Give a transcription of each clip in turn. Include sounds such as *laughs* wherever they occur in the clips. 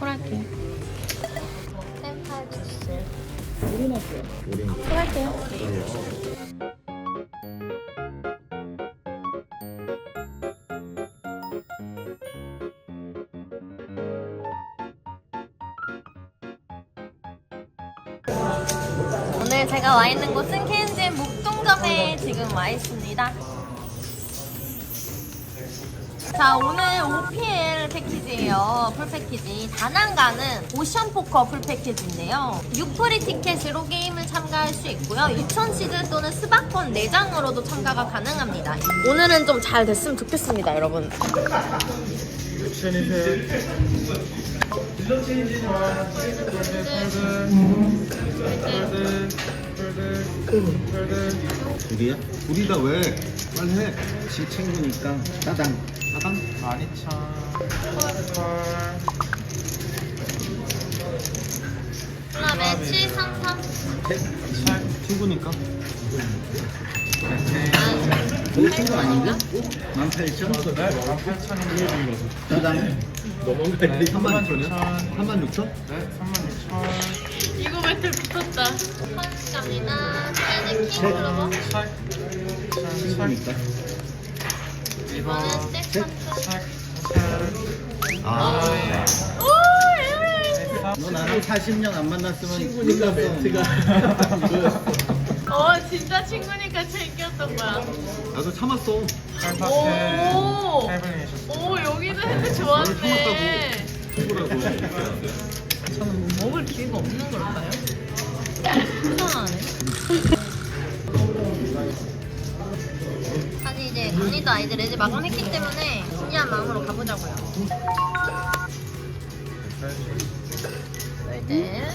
콜할게요. 샘팔 주스. 우린 콜할게요. 오늘 제가 와 있는 곳은 KNG 목동점에 지금 와 있습니다. 자 오늘 OPL 패키지예요 풀 패키지 다낭 가는 오션 포커 풀 패키지인데요 6프리 티켓으로 게임을 참가할 수 있고요 2000시드 또는 스마폰 4장으로도 참가가 가능합니다 오늘은 좀 잘 됐으면 좋겠습니다 여러분 둘이야? 둘이다 왜? 빨리 해. 지 친구니까 따당. 따당? 12,000그 다음에 733 친구니까. 아, 너 친구 아닌가? 18,000? 네, 18,000입니다. 따당. 넘어간 거 네, 36,000? 36,000? 네, 36,000 이거 배틀 붙었다 환갑니다 트레이닝 킹클로버 책, 친구니까. 아. 너 나랑 40년 안 만났으면 친구니까 멘트가 어 진짜 친구니까 챙겼던 거야 나도 참았어. 오. 오 여기도 핸드 *laughs* 좋았네 친구라고. 저는 뭐 먹을 기회가 없는 걸까요? 이상하네 *laughs* 이제 언니도 아이들 이제 마감했기 때문에 진지한 마음으로 가보자고요. 네.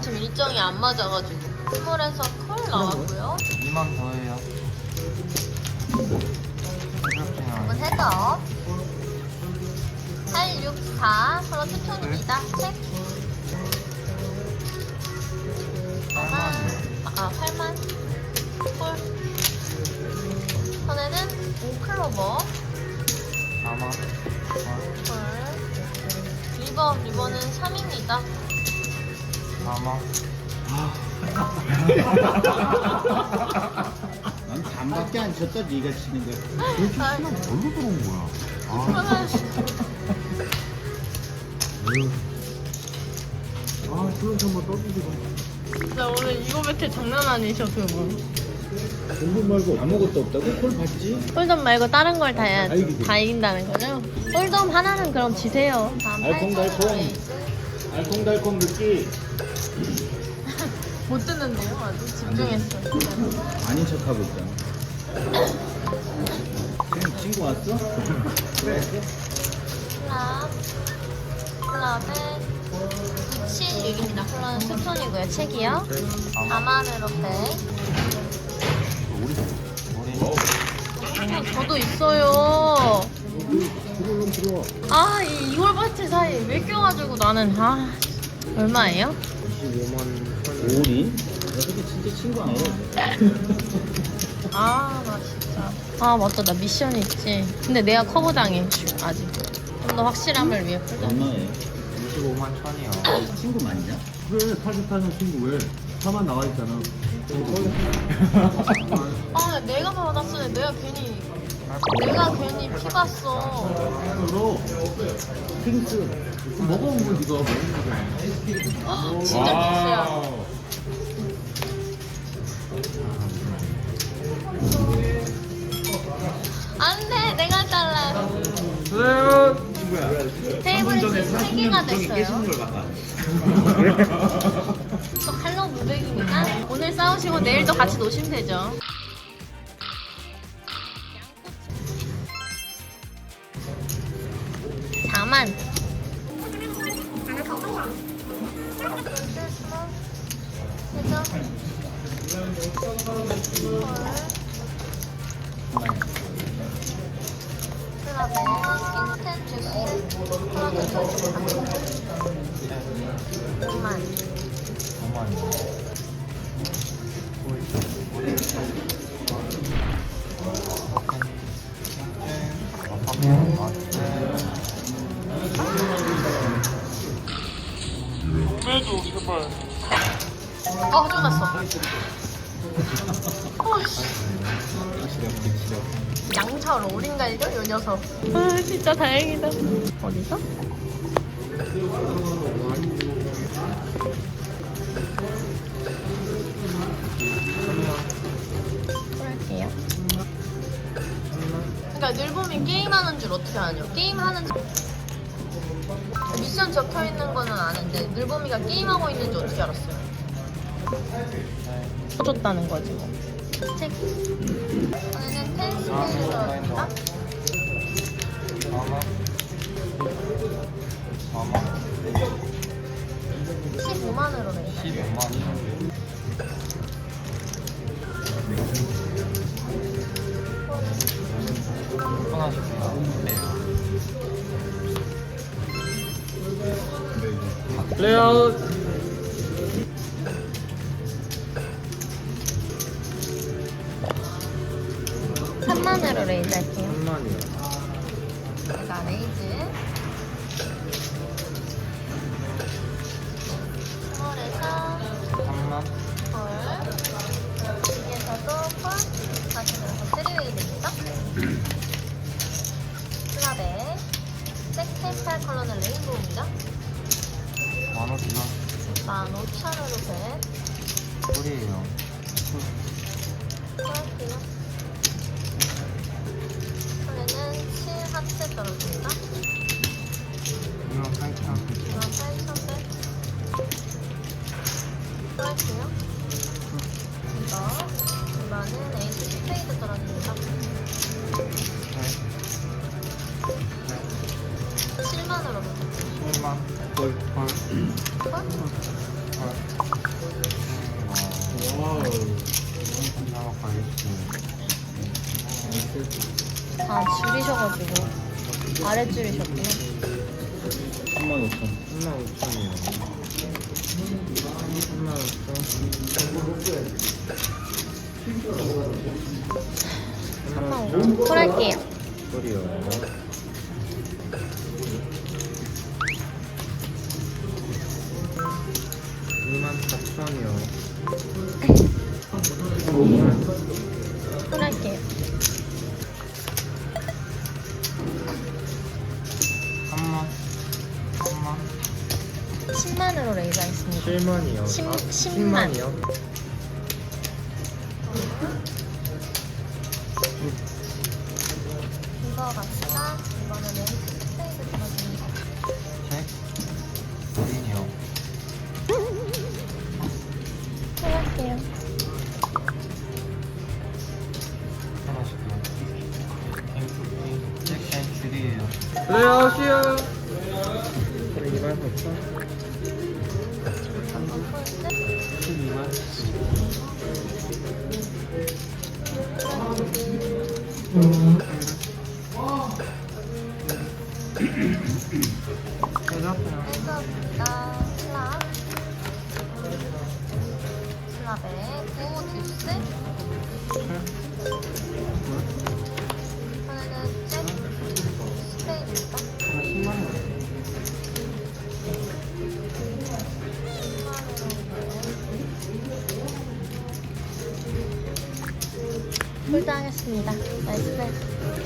지금 일정이 안 맞아가지고 스몰에서 컬 나왔고요. 2만 더해요. 이건 헤더 864 서로 투표입니다. 책. 8만. 아 8만. 콜 5클로버 4만 콜 리버 리버는 3입니다. 4만 난 반밖에 안 쳤다 네가 치는 거야. 아, 뭘로 들어온 거야? 저는 아, 플러스 한번 떠주고. 진짜 오늘 이거 배틀 장난 아니셔 그거 공부 말고 아무것도 없다고? 콜 받지? 홀덤 말고 다른 걸 다 해야 다 이기지. 다 이긴다는 거죠? 홀덤 하나는 그럼 지세요 다음 알콩달콩. 알콩달콩 느끼. *laughs* 못 듣는데요 아주 집중했어 아닌 척하고 있잖아. 친- 친구 왔어? 그래. 클럽 클럽은 26입니다 클럽은 스톤이고요 책이요 4만으로 백 어, 저도 있어요. 아 이 2월 바트 사이에 왜 껴가지고 나는 아 얼마예요? 25만 오리? 녀석이 진짜 친구 아니야? 아나 진짜 아 맞다 나 미션 있지 근데 내가 커버 당해 아직 좀 더 확실함을 위해 풀자 얼마에? 25만 1000이요 친구 맞냐? 그래 88년 친구 왜? 차만 나와 있잖아. *laughs* 아 내가 받았어 내가 괜히 내가 괜히 피 봤어 그로 핑크 먹어본 거 이거 헉, 아, 진짜 비싸요 와우. 안돼 내가 잘라 그래요. 테이블이 지금 3개가 됐어요 500입니다. 오늘 싸우시고 내일도 같이 노시면 되죠. 다만. 그다음에 네. 스 이요 양차 롤인갈죠? 요 녀석. 아 진짜 다행이다. 어디서? 할게요. 그러니까 늘 보면 게임하는 줄 어떻게 아냐? 게임하는 줄. 미션 적혀 있는 거는 아는데 늘보미가 게임하고 있는 줄 어떻게 알았어 요? 써줬다는 거지 뭐. 책. 오늘은. 4만 4만 15만으로 내. 15만 하나씩요 레이아웃 아래 줄이셨구나. 3만 5천 3만 5천이요 3만 5천 3만 5천. 콜 할게요. 꿀이요 2만 4천이요 콜 할게요. 10만으로 레이저 하겠습니다. 7만이요 10 아, 10만. 10만 이요 이거 갑시다. 이거는 에이스 스페이드 떨어집니다. 책 그린이요 콜 할게요. 하나씩요 책 땡줄이에요 레이아웃이요 2만 4천 콜 horas. 홀드하겠습니다. 나이스.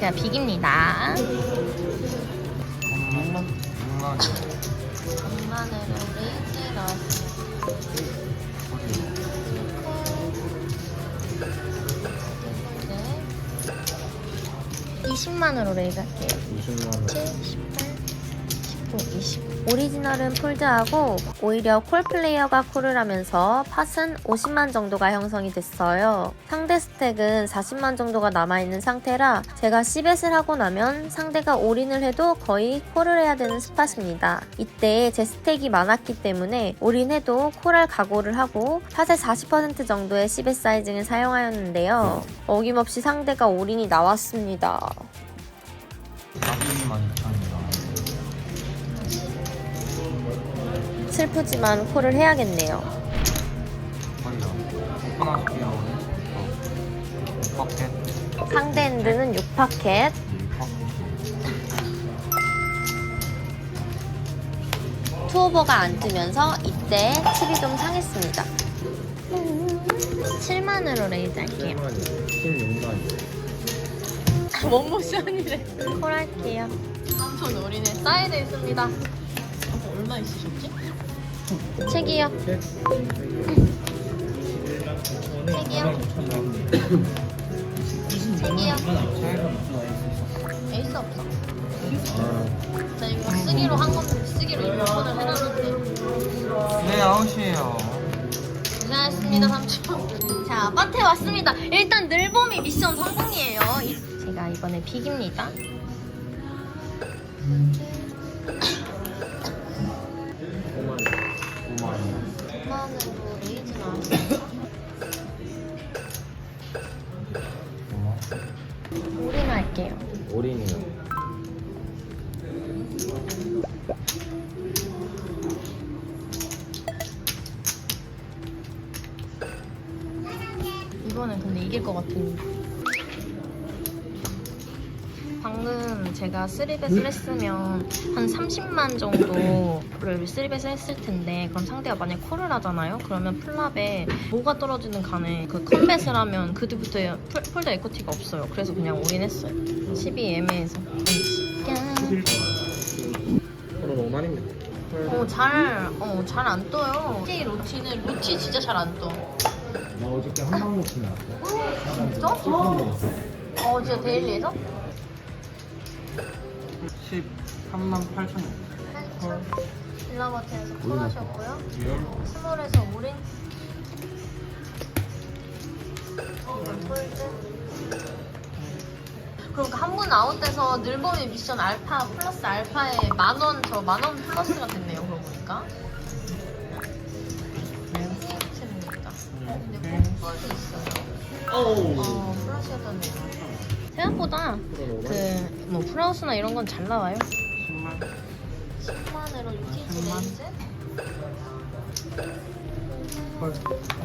제가 빅입니다. 6만 6만 2만으로 레이즈 넣었습니다. 네. 20만으로 레이즈 할게요. 20만 원 7, 18, 19, 20. 오리지널은 폴드하고 오히려 콜 플레이어가 콜을 하면서 팟은 50만 정도가 형성이 됐어요. 상대 스택은 40만 정도가 남아있는 상태라 제가 C벳을 하고 나면 상대가 올인을 해도 거의 콜을 해야 되는 스팟입니다. 이때 제 스택이 많았기 때문에 올인해도 콜할 각오를 하고 팟의 40% 정도의 C벳 사이징을 사용하였는데요. 어김없이 상대가 올인이 나왔습니다. 40만 2천이 슬프지만 콜을 해야겠네요. 상대 핸드는 6파켓, 6버켓 투오버가 안 뜨면서 이때 칩이 좀 상했습니다. 7만으로 레이즈 할게요. 16만이. 원모션이래. 콜 할게요. 삼촌 우리는 사이드 있습니다. 얼마 있으셨지? 책이요. 책이요. 책이요. 에이스 없어. 자 이거 쓰기로 한 건 쓰기로 인문을 해놨는데. 네, 아웃이에요. 고생하셨습니다 삼촌. 자 마트에 왔습니다. 일단 늘봄이 미션 성공이에요. 이- 제가 이번에 픽입니다. 제가 3벳을 했으면 한 30만 정도를 3벳을 했을 텐데 그럼 상대가 만약 콜을 하잖아요? 그러면 플랍에 뭐가 떨어지는 간에 그 컴뱃을 하면 그 뒤부터 풀, 풀더 에코티가 없어요. 그래서 그냥 올인했어요. 12 애매해서. 그럼 5만입니다. 어, 잘, 어, 잘 안 떠요. 티 로치는, 로치 진짜 잘 안 떠. 나 어저께 한방 놓치 나왔어. 진짜? 어, 진짜 데일리에서? 13만 8천 원. 8천. 빌라마트에서 콜하셨고요. 스몰에서 오린. 폴드. 그러니까 한 분 아웃돼서 늘봄이 미션 알파 플러스 알파에 만 원, 저 만 원 플러스가 됐네요, 그러고 보니까. 스위트입니다. 근데 폴드 있어요. 어, 플러스였네요. 생각보다 그 뭐 프라우스나 이런 건 잘 나와요. 10만. 10만으로 유티지 10만? 레이즈? 헐. 헐. 헐.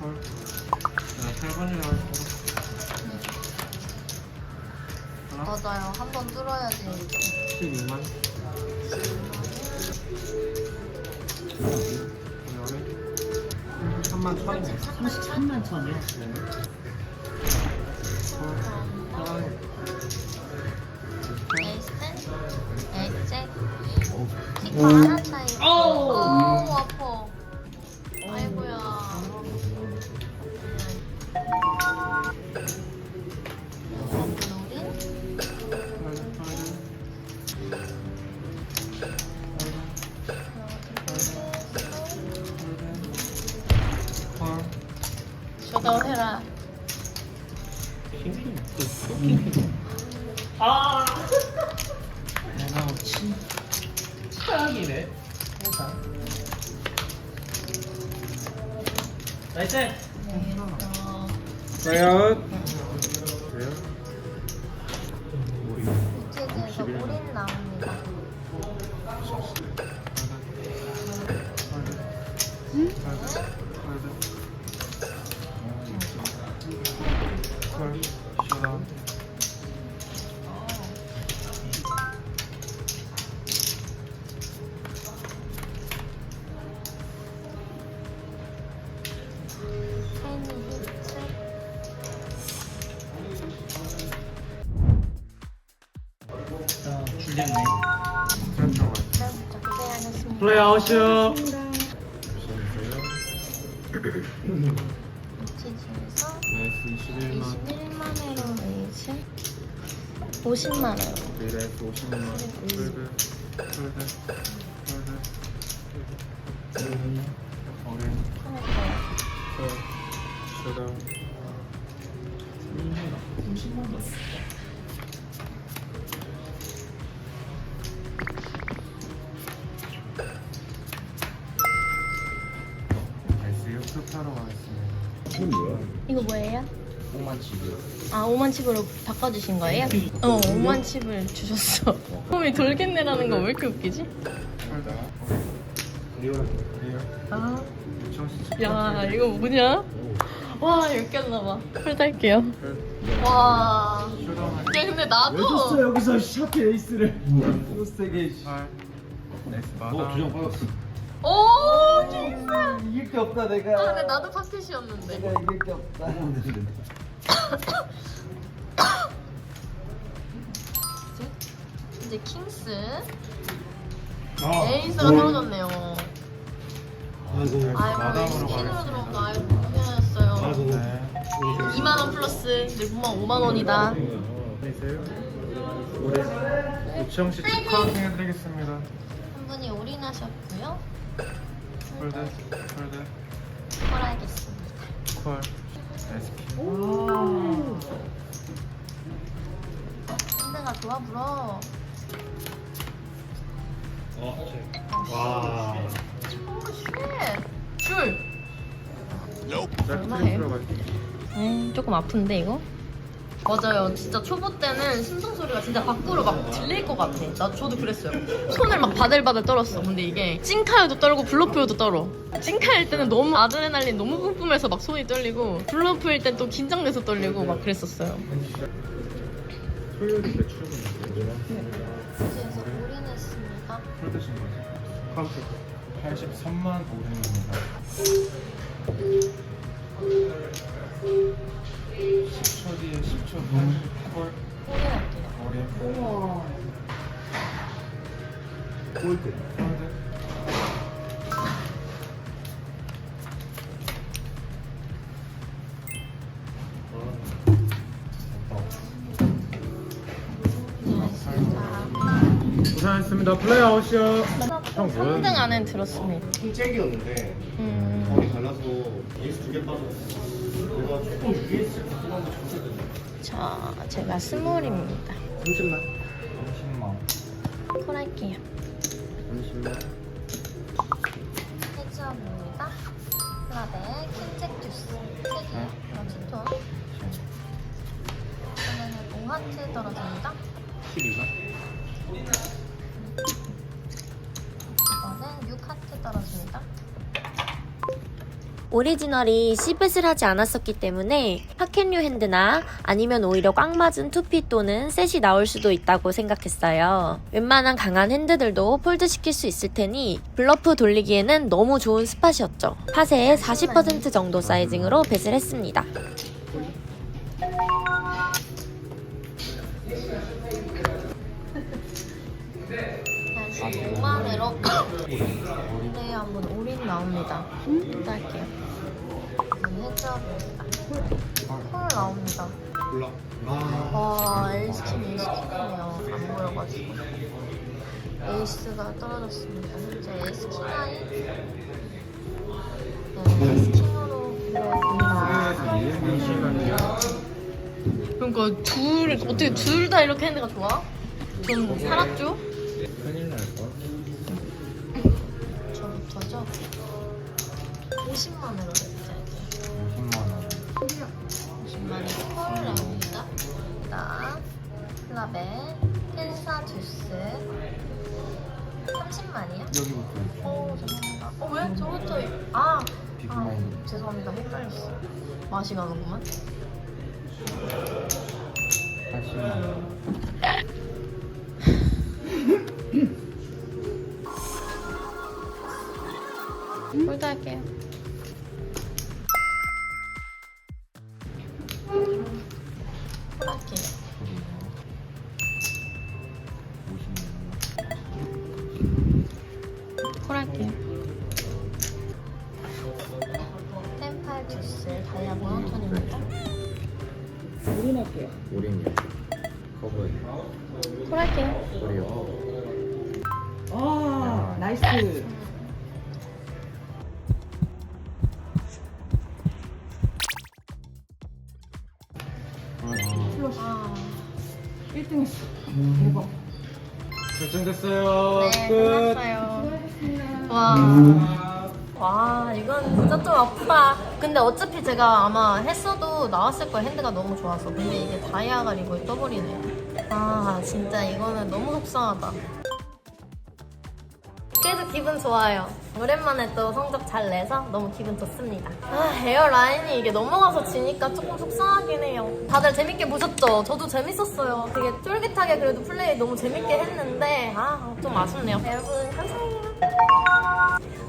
헐. 야, 8번이라 할거 맞아요. 한 번 뚫어야지. 12만. 그다음에 3만 1천이네. 33만 천이야. 에이스, 에이스, 키커 최악이네. 나이스. 어, 과연? 네, 고생하셨습니다. 플레이 아웃이요. 유티지에서 나이스 21만. 21만으로 레이즈 50만원 미래에서 50만. 풀드. 풀드. 풀드. 어린. 5만 치즈. 아 5만 칩으로 바꿔주신 거예요? 어 5만 칩을 주셨어 *laughs* 홈이 돌겠네라는 거 왜 이렇게 웃기지? 리얼. 리얼. 아, 야 이거 뭐냐? 와 이렇게 했나봐 풀 탈게요 와 슈다. 야 근데 나도 여기서 샤프 에이스를? 헐. 네스 어, 두장 빠졌어. 오 킹스 이길 게 없다 아 근데 내가. 나도 파켓이었는데 이길 게 없다. 이제 킹스. 아, 에이스가 떨어졌네요. 아이고. 아이고 킹으로 가겠습니다. 들어온다 아이고 고생하셨어요. 네. 2만원 플러스. 늘보만 5만원이다. 안녕하세요 올해 우치영 씨 축하 해드리겠습니다. 한 분이 올인하셨고요. 폴드 폴드 콜하겠습니다. 콜 SP 핸드가 좋아 불어 와. 줄 짧게 얼마예요? 들어갈게요 음, 조금 아픈데 이거? 맞아요. 진짜 초보 때는 심장 소리가 진짜 밖으로 막 들릴 것 같아. 나 저도 그랬어요. 손을 막 바들바들 떨었어. 근데 이게 찡카요도 떨고 블러프요도 떨어. 찡카일 때는 너무 아드레날린 너무 뿜뿜해서 막 손이 떨리고 블러프일 땐 또 긴장돼서 떨리고 막 그랬었어요. 토요일에 출근이세요? 그래서 올인했습니다. 거죠? 카운트 83만 500입니다 고생하셨습니다 플레이아웃이요 형 뭐야? 3등 안에 들었습니다. 흰색이었는데 음. 거의 달라서 ES 두개 빠졌어. 내가 조금 ES 뽑아서 졌거든. 자, 제가 스몰입니다. 30만. 30만 콜할게요. 30만. 해지업입니다. 라벨 킨잭 주스 3개 러치톤 이번에는 5하트 떨어집니다. 12만. 이번엔 6하트 떨어집니다. 오리지널이 시벳을 하지 않았었기 때문에 파켓류 핸드나 아니면 오히려 꽉 맞은 투피 또는 셋이 나올 수도 있다고 생각했어요. 웬만한 강한 핸드들도 폴드 시킬 수 있을 테니 블러프 돌리기에는 너무 좋은 스팟이었죠. 팟의 40% 정도 사이징으로 벳을 했습니다. 다시 5만으로 *coughs* 네, 한번 올인 나옵니다. 할게요. 해지업입니다. 콜 나옵니다. 몰라. 아. 와, 에이스킨 에이스킨이네요. 안 보여가지고. 에이스가 떨어졌습니다. 현재 에이스킨 하이. 네, 들어왔습니다. 이해는 시간이요 그러니까 둘, 어떻게 둘 다 이렇게 핸드가 좋아? 좀 살았죠? 저부터죠? 50만으로 냈죠, 이제. 50만 원 50만이 콜라입니다. 그다음 클라베 캔사 주스 30만이요? 여기부터 어 죄송합니다. 어 왜? 저부터 아, 아 죄송합니다. 헷갈렸어. 맛이 가는구만. 80만 원 홀 와. 와, 이건 진짜 좀 아프다. 근데 어차피 제가 아마 했어도 나왔을 거예요. 핸드가 너무 좋아서. 근데 이게 다이아가 이거 떠버리네. 아, 진짜 이거는 너무 속상하다. 그래도 기분 좋아요. 오랜만에 또 성적 잘 내서 너무 기분 좋습니다. 아, 에어라인이 이게 넘어가서 지니까 조금 속상하긴 해요. 다들 재밌게 보셨죠? 저도 재밌었어요. 되게 쫄깃하게 그래도 플레이 너무 재밌게 했는데, 아, 좀 아쉽네요. 여러분, 감사해요. すげえ!